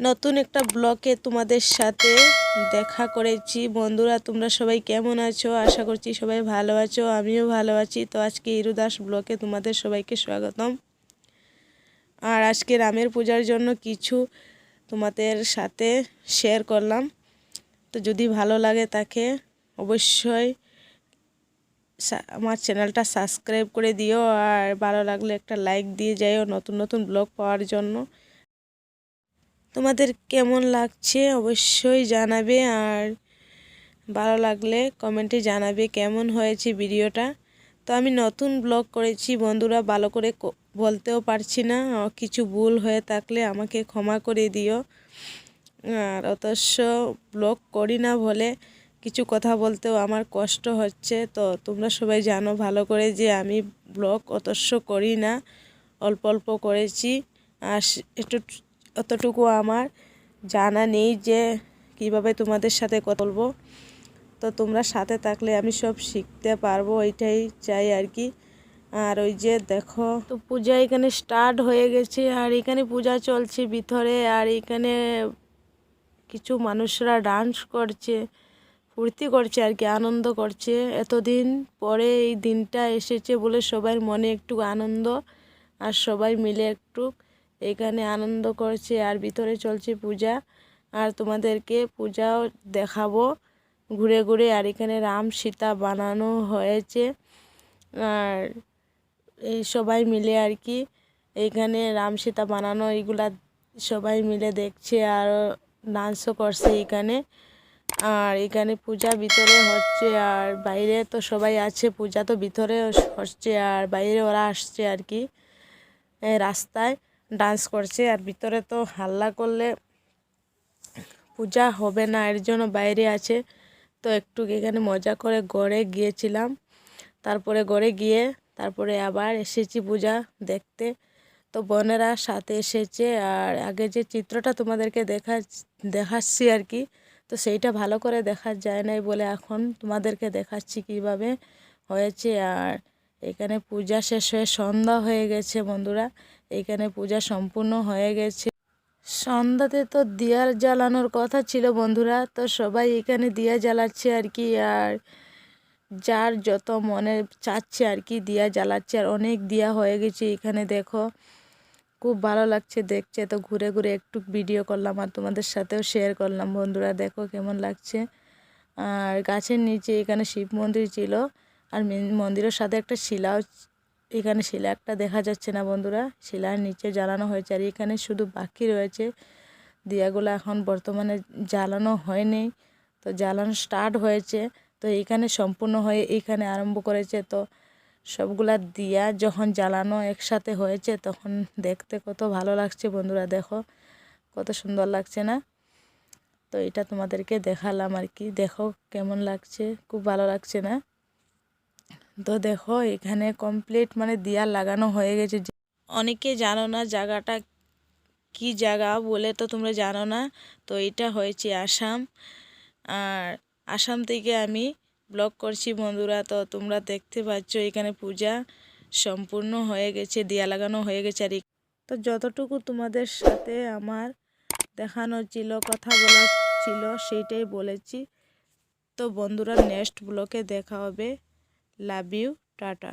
নতুন একটা ব্লকে তোমাদের সাথে দেখা করেছি। বন্ধুরা, তোমরা সবাই কেমন আছো? আশা করছি সবাই ভালো আছো, আমিও ভালো আছি। তো আজকে ইরুদাস ব্লকে তোমাদের সবাইকে স্বাগতম। আর আজকে রামের পূজার জন্য কিছু তোমাদের সাথে শেয়ার করলাম। তো যদি ভালো লাগে তাকে অবশ্যই আমার চ্যানেলটা সাবস্ক্রাইব করে দিও। আর ভালো লাগলে একটা লাইক দিয়ে যাইও নতুন নতুন ব্লগ পাওয়ার জন্য। তোমাদের কেমন লাগছে অবশ্যই জানাবে আর ভালো লাগলে কমেন্টে জানাবে কেমন হয়েছে ভিডিওটা। তো আমি নতুন ব্লগ করেছি, বন্ধুরা ভালো করে বলতেও পারছি না কিছু ভুল হয়ে থাকলে আমাকে ক্ষমা করে দিও। আর অতস্য ব্লগ করি না বলে কিছু কথা বলতেও আমার কষ্ট হচ্ছে। তো তোমরা সবাই জানো ভালো করে যে আমি ব্লগ অতস্য করি না, অল্প অল্প করেছি। আর একটু অতটুকু আমার। জানা নেই যে কীভাবে তোমাদের সাথে কথা বলব। তো তোমরা সাথে থাকলে আমি সব শিখতে পারব ওইটাই চাই আর কি। আর ওই যে দেখো, তো পূজা এখানে স্টার্ট হয়ে গেছে, আর এখানে পূজা চলছে ভিতরে, আর এখানে কিছু মানুষরা ডান্স করছে, ফুর্তি করছে আর কি, আনন্দ করছে। এতদিন পরে এই দিনটা এসেছে বলে সবার মনে একটু আনন্দ, আর সবাই মিলে একটু এখানে আনন্দ করছে আর ভিতরে চলছে পূজা। আর তোমাদেরকে পূজাও দেখাবো ঘুরে ঘুরে। আর এখানে রাম সীতা বানানো হয়েছে। আর এই সবাই মিলে আর কি এইখানে রাম সীতা বানানো এইগুলা সবাই মিলে দেখছে আর ডান্সও করছে এখানে। আর এখানে পূজা ভিতরে হচ্ছে আর বাইরে তো সবাই আছে, পূজা তো ভিতরে হচ্ছে আর বাইরে ওরা আসছে আর কি। রাস্তায় ডান্স করছে আর ভিতরে তো হাল্লা করলে পূজা হবে না, এর জন্য বাইরে আছে। তো একটু এখানে মজা করে গড়ে গিয়েছিলাম। তারপরে গড়ে গিয়ে তারপরে আবার এসেছি পূজা দেখতে। তো বোনেরা সাথে এসেছে আর আগে যে চিত্রটা তোমাদেরকে দেখা, দেখাচ্ছি আর কি, তো সেইটা ভালো করে দেখা যায় নাই বলে এখন তোমাদেরকে দেখাচ্ছি কীভাবে হয়েছে। আর এখানে পূজা শেষ হয়ে সন্ধ্যা হয়ে গেছে বন্ধুরা। এখানে পূজা সম্পূর্ণ হয়ে গেছে। সন্ধ্যাতে তো দিয়ার জ্বালানোর কথা ছিল বন্ধুরা, তো সবাই এখানে দিয়া জ্বালাচ্ছে আর কি। আর যার যত মনে চাচ্ছে আর কি দিয়া জ্বালাচ্ছে, আর অনেক দিয়া হয়ে গেছে এখানে, দেখো। খুব ভালো লাগছে দেখছে তো ঘুরে ঘুরে একটু ভিডিও করলাম আর তোমাদের সাথেও শেয়ার করলাম বন্ধুরা, দেখো কেমন লাগছে। আর গাছের নিচে এখানে শিব মন্দির ছিল, আর মেন- মন্দিরের সাথে একটা শিলাও এখানে শিলা একটা দেখা যাচ্ছে না বন্ধুরা। শিলার নিচে জ্বালানো হয়েছে আর এখানে শুধু বাকি রয়েছে। দিয়াগুলো এখন বর্তমানে জ্বালানো হয়নি। তো জ্বালানো স্টার্ট হয়েছে। তো এইখানে সম্পূর্ণ হয়ে এইখানে আরম্ভ করেছে। তো সবগুলা দিয়া যখন জ্বালানো একসাথে হয়েছে, তখন দেখতে কত ভালো লাগছে বন্ধুরা, দেখো। কত সুন্দর লাগছে না? তো এটা তোমাদেরকে দেখালাম আর কি। দেখো কেমন লাগছে, খুব ভালো লাগছে না? তো দেখো, এখানে কমপ্লিট মানে দিয়া লাগানো হয়ে গেছে। অনেকে জানো না জায়গাটা কি জায়গা বলে তো তোমরা জানো না। তো এটা হয়েছে আসাম। আর আসাম থেকে আমি ব্লগ করছি বন্ধুরা, তো তোমরা দেখতে পাচ্ছ এখানে পূজা সম্পূর্ণ হয়ে গেছে দিয়া লাগানো হয়ে গেছে। আর তো যতটুকু তোমাদের সাথে আমার দেখানো ছিল, কথা বলা ছিল, সেইটাই বলেছি। তো বন্ধুরা নেক্সট ব্লকে দেখা হবে। Love you tata